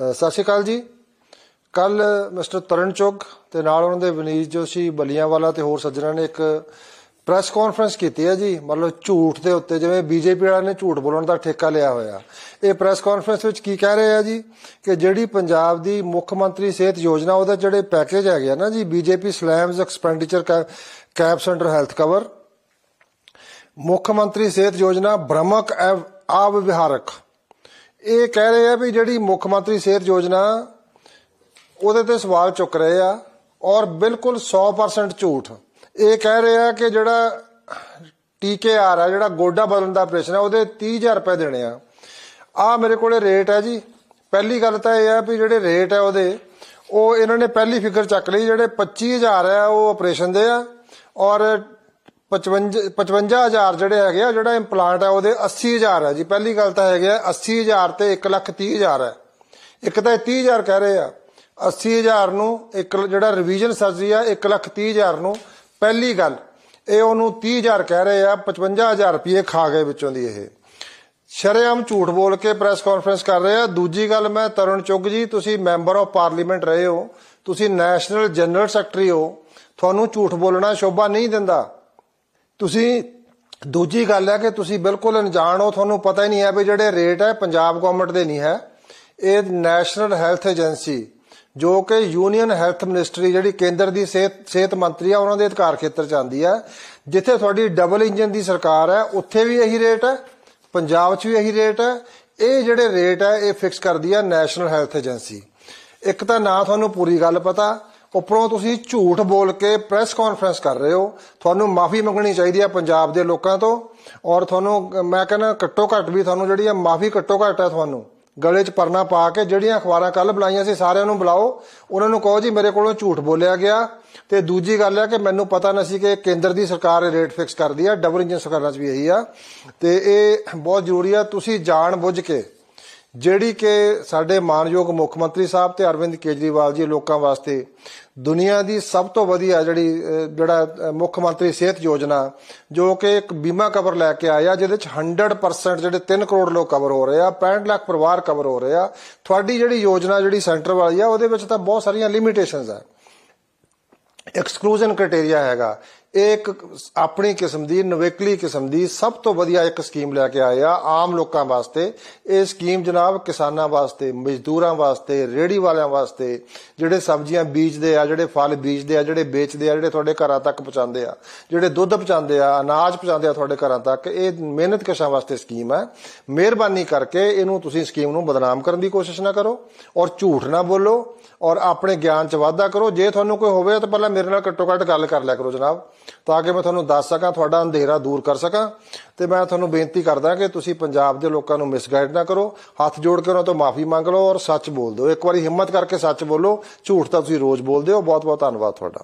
ਸਤਿ ਸ਼੍ਰੀ ਅਕਾਲ ਜੀ। ਕੱਲ ਮਿਸਟਰ ਤਰਨ ਚੁੱਗ ਤੇ ਨਾਲ ਉਹਨਾਂ ਦੇ ਵਿਨੀਤ ਜੋਸ਼ੀ ਬਲੀਆਂਵਾਲਾ ਤੇ ਹੋਰ ਸੱਜਣਾਂ ਨੇ ਇੱਕ ਪ੍ਰੈਸ ਕਾਨਫਰੰਸ ਕੀਤੀ ਹੈ ਜੀ। ਮਤਲਬ ਝੂਠ ਦੇ ਉੱਤੇ, ਜਿਵੇਂ ਬੀਜੇਪੀ ਵਾਲਿਆਂ ਨੇ ਝੂਠ ਬੋਲਣ ਦਾ ਠੇਕਾ ਲਿਆ ਹੋਇਆ। ਇਹ ਪ੍ਰੈਸ ਕਾਨਫਰੰਸ ਵਿੱਚ ਕੀ ਕਹਿ ਰਹੇ ਆ ਜੀ? ਕਿ ਜਿਹੜੀ ਪੰਜਾਬ ਦੀ ਮੁੱਖ ਮੰਤਰੀ ਸਿਹਤ ਯੋਜਨਾ, ਉਹਦੇ ਜਿਹੜੇ ਪੈਕੇਜ ਹੈਗੇ ਆ ਨਾ ਜੀ, BJP slums expenditure cap centre health cover ਮੁੱਖ ਮੰਤਰੀ ਸਿਹਤ ਯੋਜਨਾ ਭ੍ਰਮਕ ਆਵ ਵਿਹਾਰਕ ਇਹ ਕਹਿ ਰਹੇ ਆ ਵੀ ਜਿਹੜੀ ਮੁੱਖ ਮੰਤਰੀ ਸਿਹਤ ਯੋਜਨਾ, ਉਹਦੇ ਤੇ ਸਵਾਲ ਚੁੱਕ ਰਹੇ ਆ ਔਰ ਬਿਲਕੁਲ 100% ਝੂਠ। ਇਹ ਕਹਿ ਰਹੇ ਆ ਕਿ ਜਿਹੜਾ ਟੀਕੇ ਆ ਰਿਹਾ ਜਿਹੜਾ ਗੋਡਾ ਬਦਲਣ ਦਾ ਆਪਰੇਸ਼ਨ ਹੈ ਉਹਦੇ 30000 ਰੁਪਏ ਦੇਣੇ ਆ। ਆ ਮੇਰੇ ਕੋਲੇ ਰੇਟ ਹੈ ਜੀ। ਪਹਿਲੀ ਗੱਲ ਤਾਂ ਇਹ ਆ ਵੀ ਜਿਹੜੇ ਰੇਟ ਹੈ ਉਹਦੇ, ਉਹ ਇਹਨਾਂ ਨੇ ਪਹਿਲੀ ਫਿਗਰ ਚੱਕ ਲਈ ਜਿਹੜੇ 25000 ਆ, ਉਹ ਆਪਰੇਸ਼ਨ ਦੇ ਆ। ਔਰ 55 55000 ਜਿਹੜੇ ਹੈਗੇ ਆ, ਜਿਹੜਾ ਇੰਪਲਾਂਟ ਹੈ ਉਹਦੇ 80000 ਹੈ ਜੀ। ਪਹਿਲੀ ਗੱਲ ਤਾਂ ਹੈਗੇ ਆ 80000 ਤੇ 130000 ਹੈ ਇੱਕ ਤਾਂ ਇਹ 30000 ਕਹਿ ਰਹੇ ਆ। 80000 ਨੂੰ ਇੱਕ ਜਿਹੜਾ ਰਿਵੀਜ਼ਨ ਸਰਜਰੀ ਆ 130000 ਨੂੰ। ਪਹਿਲੀ ਗੱਲ, ਇਹ ਉਹਨੂੰ 30000 ਕਹਿ ਰਹੇ ਆ 55000 ਰੁਪਏ ਖਾ ਗਏ ਵਿੱਚੋਂ ਦੀ ਇਹ। ਸ਼ਰੇਆਮ ਝੂਠ ਬੋਲ ਕੇ ਪ੍ਰੈਸ ਕਾਨਫਰੰਸ ਕਰ ਰਹੇ ਆ। ਦੂਜੀ ਗੱਲ, ਮੈਂ ਤਰੁਣ ਚੁੱਗ ਜੀ, ਤੁਸੀਂ ਮੈਂਬਰ ਆਫ ਪਾਰਲੀਮੈਂਟ ਰਹੇ ਹੋ। ਤੁਸੀਂ ਨੈਸ਼ਨਲ ਜਨਰਲ ਸੈਕਟਰੀ ਹੋ। ਤੁਹਾਨੂੰ ਝੂਠ ਬੋਲਣਾ ਸ਼ੋਭਾ ਨਹੀਂ ਦਿੰਦਾ। ਤੁਸੀਂ ਦੂਜੀ ਗੱਲ ਹੈ ਕਿ ਤੁਸੀਂ ਬਿਲਕੁਲ ਅਣਜਾਣ ਹੋ, ਤੁਹਾਨੂੰ ਪਤਾ ਹੀ ਨਹੀਂ ਹੈ ਵੀ ਜਿਹੜੇ ਰੇਟ ਹੈ ਪੰਜਾਬ ਗਵਰਨਮੈਂਟ ਦੇ ਨਹੀਂ ਹੈ। ਇਹ ਨੈਸ਼ਨਲ ਹੈਲਥ ਏਜੰਸੀ ਜੋ ਕਿ ਯੂਨੀਅਨ ਹੈਲਥ ਮਿਨਿਸਟਰੀ ਜਿਹੜੀ ਕੇਂਦਰ ਦੀ ਸਿਹਤ ਸਿਹਤ ਮੰਤਰੀ ਆ, ਉਹਨਾਂ ਦੇ ਅਧਿਕਾਰ ਖੇਤਰ ਚ ਆਉਂਦੀ ਹੈ। ਜਿੱਥੇ ਤੁਹਾਡੀ ਡਬਲ ਇੰਜਨ ਦੀ ਸਰਕਾਰ ਹੈ, ਉੱਥੇ ਵੀ ਇਹੀ ਰੇਟ ਹੈ, ਪੰਜਾਬ 'ਚ ਵੀ ਇਹੀ ਰੇਟ ਹੈ। ਇਹ ਜਿਹੜੇ ਰੇਟ ਹੈ, ਇਹ ਫਿਕਸ ਕਰਦੀ ਹੈ ਨੈਸ਼ਨਲ ਹੈਲਥ ਏਜੰਸੀ ਇੱਕ ਤਾਂ ਨਾ ਤੁਹਾਨੂੰ ਪੂਰੀ ਗੱਲ ਪਤਾ ਉੱਪਰੋਂ ਤੁਸੀਂ ਝੂਠ ਬੋਲ ਕੇ ਪ੍ਰੈਸ ਕਾਨਫਰੰਸ ਕਰ ਰਹੇ ਹੋ। ਤੁਹਾਨੂੰ ਮਾਫੀ ਮੰਗਣੀ ਚਾਹੀਦੀ ਹੈ ਪੰਜਾਬ ਦੇ ਲੋਕਾਂ ਤੋਂ। ਔਰ ਤੁਹਾਨੂੰ, ਮੈਂ ਕਹਿੰਦਾ ਘੱਟੋ ਘੱਟ ਵੀ ਤੁਹਾਨੂੰ ਜਿਹੜੀ ਹੈ ਮਾਫੀ ਘੱਟੋ ਘੱਟ ਹੈ ਤੁਹਾਨੂੰ। ਗਲੇ 'ਚ ਪਰਨਾ ਪਾ ਕੇ ਜਿਹੜੀਆਂ ਅਖਬਾਰਾਂ ਕੱਲ ਬੁਲਾਈਆਂ ਸੀ ਸਾਰਿਆਂ ਨੂੰ ਬੁਲਾਓ। ਉਹਨਾਂ ਨੂੰ ਕਹੋ ਜੀ ਮੇਰੇ ਕੋਲੋਂ ਝੂਠ ਬੋਲਿਆ ਗਿਆ। ਤੇ ਦੂਜੀ ਗੱਲ ਹੈ ਕਿ ਮੈਨੂੰ ਪਤਾ ਨਹੀਂ ਸੀ ਕਿ ਕੇਂਦਰ ਦੀ ਸਰਕਾਰ ਇਹ ਰੇਟ ਫਿਕਸ ਕਰਦੀ ਆ ਡਬਲ ਇੰਜਨ ਸਰਕਾਰਾਂ 'ਚ ਵੀ ਇਹੀ ਆ। ਤੇ ਇਹ ਬਹੁਤ ਜ਼ਰੂਰੀ ਆ। ਤੁਸੀਂ ਜਾਣ ਬੁੱਝ ਕੇ ਜਿਹੜੀ ਕਿ ਸਾਡੇ ਮਾਨਯੋਗ ਮੁੱਖ ਮੰਤਰੀ ਸਾਹਿਬ ਤੇ ਅਰਵਿੰਦ ਕੇਜਰੀਵਾਲ ਜੀ ਲੋਕਾਂ ਵਾਸਤੇ ਦੁਨੀਆ ਦੀ ਸਭ ਤੋਂ ਵਧੀਆ ਜਿਹੜੀ ਜਿਹੜਾ ਮੁੱਖ ਮੰਤਰੀ ਸਿਹਤ ਯੋਜਨਾ, ਜੋ ਕਿ ਇੱਕ ਬੀਮਾ ਕਵਰ ਲੈ ਕੇ ਆਇਆ, ਜਿਹਦੇ ਚ 100% ਜਿਹੜੇ 3 ਕਰੋੜ ਲੋਕ ਕਵਰ ਹੋ ਰਹੇ ਆ 65 ਲੱਖ ਪਰਿਵਾਰ ਕਵਰ ਹੋ ਰਹੇ ਆ, ਤੁਹਾਡੀ ਜਿਹੜੀ ਯੋਜਨਾ ਜਿਹੜੀ ਸੈਂਟਰ ਵਾਲੀ ਆ, ਉਹਦੇ ਵਿੱਚ ਤਾਂ ਬਹੁਤ ਸਾਰੀਆਂ ਲਿਮਿਟੇਸ਼ਨਸ ਆ। ਐਕਸਕਲੂਜਨ ਕ੍ਰਾਈਟੇਰੀਆ ਹੈਗਾ। ਇਹ ਇੱਕ ਆਪਣੀ ਕਿਸਮ ਦੀ, ਨਵੇਕਲੀ ਕਿਸਮ ਦੀ ਸਭ ਤੋਂ ਵਧੀਆ ਇੱਕ ਸਕੀਮ ਲੈ ਕੇ ਆਏ ਆਮ ਲੋਕਾਂ ਵਾਸਤੇ। ਇਹ ਸਕੀਮ ਜਨਾਬ ਕਿਸਾਨਾਂ ਵਾਸਤੇ, ਮਜ਼ਦੂਰਾਂ ਵਾਸਤੇ ਰੇੜੀ ਵਾਲਿਆਂ ਵਾਸਤੇ, ਜਿਹੜੇ ਸਬਜ਼ੀਆਂ ਬੀਜਦੇ ਆ, ਜਿਹੜੇ ਫਲ ਬੀਜਦੇ ਆ, ਜਿਹੜੇ ਵੇਚਦੇ ਆ, ਜਿਹੜੇ ਤੁਹਾਡੇ ਘਰਾਂ ਤੱਕ ਪਹੁੰਚਾਉਂਦੇ ਆ, ਜਿਹੜੇ ਦੁੱਧ ਪਹੁੰਚਾਉਂਦੇ ਆ, ਅਨਾਜ ਪਹੁੰਚਾਉਂਦੇ ਆ ਤੁਹਾਡੇ ਘਰਾਂ ਤੱਕ, ਇਹ ਮਿਹਨਤ ਕਸ਼ਾਂ ਵਾਸਤੇ ਸਕੀਮ ਹੈ ਮਿਹਰਬਾਨੀ ਕਰਕੇ ਇਹਨੂੰ ਤੁਸੀਂ ਸਕੀਮ ਨੂੰ ਬਦਨਾਮ ਕਰਨ ਦੀ ਕੋਸ਼ਿਸ਼ ਨਾ ਕਰੋ ਔਰ ਝੂਠ ਨਾ ਬੋਲੋ। ਔਰ ਆਪਣੇ ਗਿਆਨ 'ਚ ਵਾਧਾ ਕਰੋ। ਜੇ ਤੁਹਾਨੂੰ ਕੋਈ ਹੋਵੇ ਤਾਂ ਪਹਿਲਾਂ ਮੇਰੇ ਨਾਲ ਘੱਟੋ ਘੱਟ ਗੱਲ ਕਰ ਲਿਆ ਕਰੋ ਜਨਾਬ, ਤਾਂ ਕਿ ਮੈਂ ਤੁਹਾਨੂੰ ਦੱਸ ਸਕਾਂ, ਤੁਹਾਡਾ ਅੰਧੇਰਾ ਦੂਰ ਕਰ ਸਕਾਂ। ਤੇ ਮੈਂ ਤੁਹਾਨੂੰ ਬੇਨਤੀ ਕਰਦਾ ਕਿ ਤੁਸੀਂ ਪੰਜਾਬ ਦੇ ਲੋਕਾਂ ਨੂੰ ਮਿਸਗਾਈਡ ਨਾ ਕਰੋ। ਹੱਥ ਜੋੜ ਕੇ ਉਹਨਾਂ ਤੋਂ ਮਾਫੀ ਮੰਗ ਲਓ ਔਰ ਸੱਚ ਬੋਲ ਦਿਓ। ਇੱਕ ਵਾਰੀ ਹਿੰਮਤ ਕਰਕੇ ਸੱਚ ਬੋਲੋ। ਝੂਠ ਤਾਂ ਤੁਸੀਂ ਰੋਜ਼ ਬੋਲਦੇ ਹੋ। ਬਹੁਤ ਬਹੁਤ ਧੰਨਵਾਦ ਤੁਹਾਡਾ।